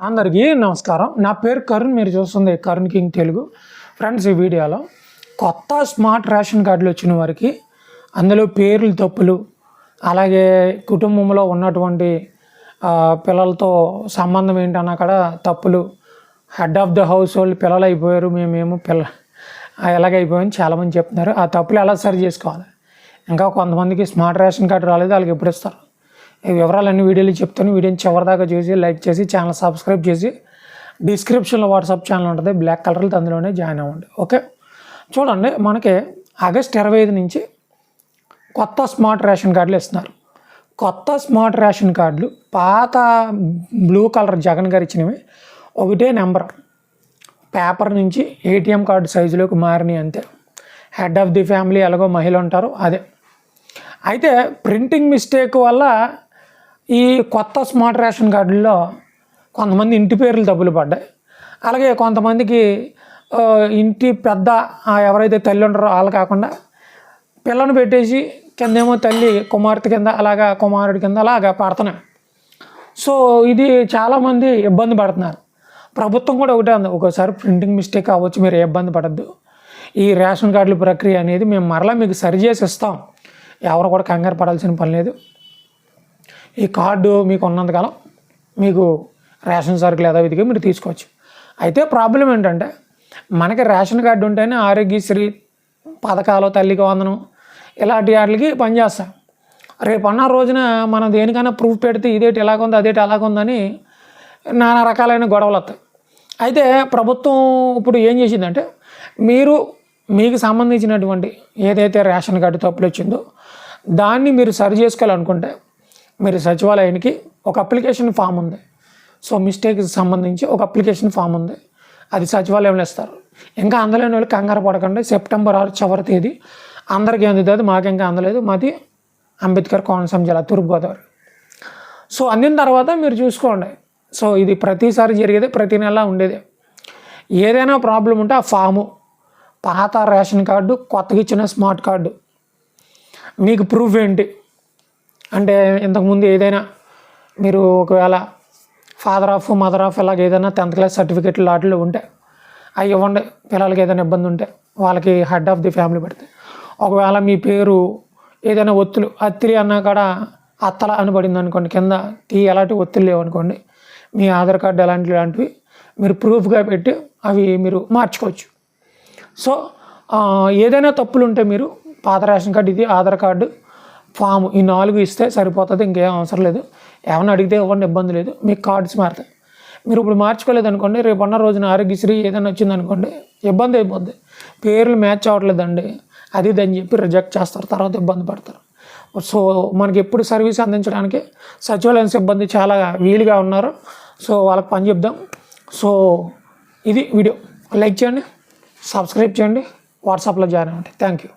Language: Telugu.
అందరికీ నమస్కారం. నా పేరు కరుణ్ మీరు చూస్తుంది కరుణ్ కింగ్ తెలుగు. ఫ్రెండ్స్ ఈ వీడియోలో కొత్త స్మార్ట్ రేషన్ కార్డులు వచ్చిన వారికి అందులో పేర్లు తప్పులు అలాగే కుటుంబంలో ఉన్నటువంటి పిల్లలతో సంబంధం ఏంటన్నా కూడా తప్పులు head of the household పిల్లలు అయిపోయారు మేమేమో పిల్ల ఆ, ఎలాగైపోయామని చాలామంది చెప్తున్నారు. ఆ తప్పులు ఎలా సరి చేసుకోవాలి? ఇంకా కొంతమందికి స్మార్ట్ రేషన్ కార్డు రాలేదు వాళ్ళకి ఎప్పుడు ఇస్తారు? వివరాలన్నీ వీడియోలో చెప్తాను. వీడియోని చివరిదాకా చూసి లైక్ చేసి ఛానల్ సబ్స్క్రైబ్ చేసి డిస్క్రిప్షన్లో వాట్సాప్ ఛానల్ ఉంటుంది. బ్లాక్ కలర్లు అందులోనే జాయిన్ అవ్వండి. ఓకే? చూడండి మనకి ఆగస్ట్ ఇరవై ఐదు నుంచి కొత్త స్మార్ట్ రేషన్ కార్డులు ఇస్తున్నారు. కొత్త స్మార్ట్ రేషన్ కార్డులు పాత బ్లూ కలర్ జగన్ గారు ఇచ్చినవి ఒకటే నెంబర్. పేపర్ నుంచి ఏటీఎం కార్డు సైజులోకి మారినాయి అంతే. హెడ్ ఆఫ్ ది ఫ్యామిలీ ఎలాగో మహిళ ఉంటారు అదే. అయితే ప్రింటింగ్ మిస్టేక్ వల్ల ఈ కొత్త స్మార్ట్ రేషన్ కార్డుల్లో కొంతమంది ఇంటి పేర్లు తప్పులు పడ్డాయి. అలాగే కొంతమందికి ఇంటి పెద్ద ఎవరైతే తల్లి ఉంటారో వాళ్ళు కాకుండా పిల్లను పెట్టేసి కిందేమో తల్లి కుమార్తె కింద అలాగా కుమారుడి కింద అలాగా పడుతున్నాయి. సో ఇది చాలామంది ఇబ్బంది పడుతున్నారు. ప్రభుత్వం కూడా ఒకటే ఉంది ఒకసారి ప్రింటింగ్ మిస్టేక్ అవ్వచ్చు మీరు ఏ ఇబ్బంది పడద్దు. ఈ రేషన్ కార్డుల ప్రక్రియ అనేది మేము మరలా మీకు సరిచేసి ఇస్తాం. ఎవరు కూడా కంగారు పడాల్సిన పని లేదు. ఈ కార్డు మీకు ఉన్నంతకాలం మీకు రేషన్ సరుకులు యథావిధిగా మీరు తీసుకోవచ్చు. అయితే ప్రాబ్లం ఏంటంటే మనకి రేషన్ కార్డు ఉంటేనే ఆరోగ్యశ్రీ పథకాలు తల్లికి వందనం ఇలాంటి వాటికి పనిచేస్తాం. రేపు అన్న రోజున మనం దేనికైనా ప్రూఫ్ పెడితే ఇదేటి ఎలాగుంది అదేటి ఎలాగుందని నానా రకాలైన గొడవలు వస్తాయి. అయితే ప్రభుత్వం ఇప్పుడు ఏం చేసిందంటే మీరు మీకు సంబంధించినటువంటి ఏదైతే రేషన్ కార్డు తప్పులు వచ్చిందో దాన్ని మీరు సరి చేసుకోవాలనుకుంటే మీరు సచివాలయానికి ఒక అప్లికేషన్ ఫామ్ ఉంది. సో మిస్టేక్ సంబంధించి ఒక అప్లికేషన్ ఫామ్ ఉంది. అది సచివాలయంలో ఇస్తారు. ఇంకా అందలేని వాళ్ళు కంగారు పడకండి. సెప్టెంబర్ ఆరు చివరి తేదీ అందరికీ అందుతుంది. మాకు ఇంకా అందలేదు. మాది అంబేద్కర్ కోనసీమ జిల్లా తూర్పుగోదావరి. సో అందిన తర్వాత మీరు చూసుకోండి. సో ఇది ప్రతిసారి జరిగేది ప్రతి నెల ఉండేది. ఏదైనా ప్రాబ్లం ఉంటే ఆ ఫాము పాత రేషన్ కార్డు కొత్తగా ఇచ్చిన స్మార్ట్ కార్డు మీకు ప్రూఫ్ ఏంటి? అంటే ఇంతకుముందు ఏదైనా మీరు ఒకవేళ ఫాదర్ ఆఫ్ మదర్ ఆఫ్ ఇలాగ ఏదైనా టెన్త్ క్లాస్ సర్టిఫికెట్లు లాట్లు ఉంటే అవి ఇవ్వండి. పిల్లలకి ఏదైనా ఇబ్బంది ఉంటే వాళ్ళకి హెడ్ ఆఫ్ ది ఫ్యామిలీ పెడితే. ఒకవేళ మీ పేరు ఏదైనా ఒత్తులు అత్తిరి అన్నా కూడా అత్తల అని పడింది అనుకోండి కింద టీ ఎలాంటి ఒత్తులు లేవనుకోండి మీ ఆధార్ కార్డు ఎలాంటి లాంటివి మీరు ప్రూఫ్గా పెట్టి అవి మీరు మార్చుకోవచ్చు. సో ఏదైనా తప్పులు ఉంటే మీరు పాత రేషన్ కార్డు ఇది ఆధార్ కార్డు ఫామ్ ఈ నాలుగు ఇస్తే సరిపోతుంది ఇంకేం అవసరం లేదు. ఏమైనా అడిగితే ఇవ్వండి ఇబ్బంది లేదు. మీకు కార్డ్స్ మారుతాయి. మీరు ఇప్పుడు మార్చుకోలేదు అనుకోండి రేపు అన్న రోజున ఆరోగ్యశ్రీ ఏదైనా వచ్చిందనుకోండి ఇబ్బంది అయిపోద్ది. పేర్లు మ్యాచ్ అవ్వట్లేదండి. అది ఇది అని చెప్పి రిజెక్ట్ చేస్తారు తర్వాత ఇబ్బంది పడతారు. సో మనకి ఎప్పుడు సర్వీస్ అందించడానికి సచివాలయం సిబ్బంది చాలా వీలుగా ఉన్నారు. సో వాళ్ళకి పని చెప్దాం. సో ఇది వీడియో. లైక్ చేయండి సబ్స్క్రైబ్ చేయండి. వాట్సాప్లో జాయిన్ అవ్వండి. Thank you.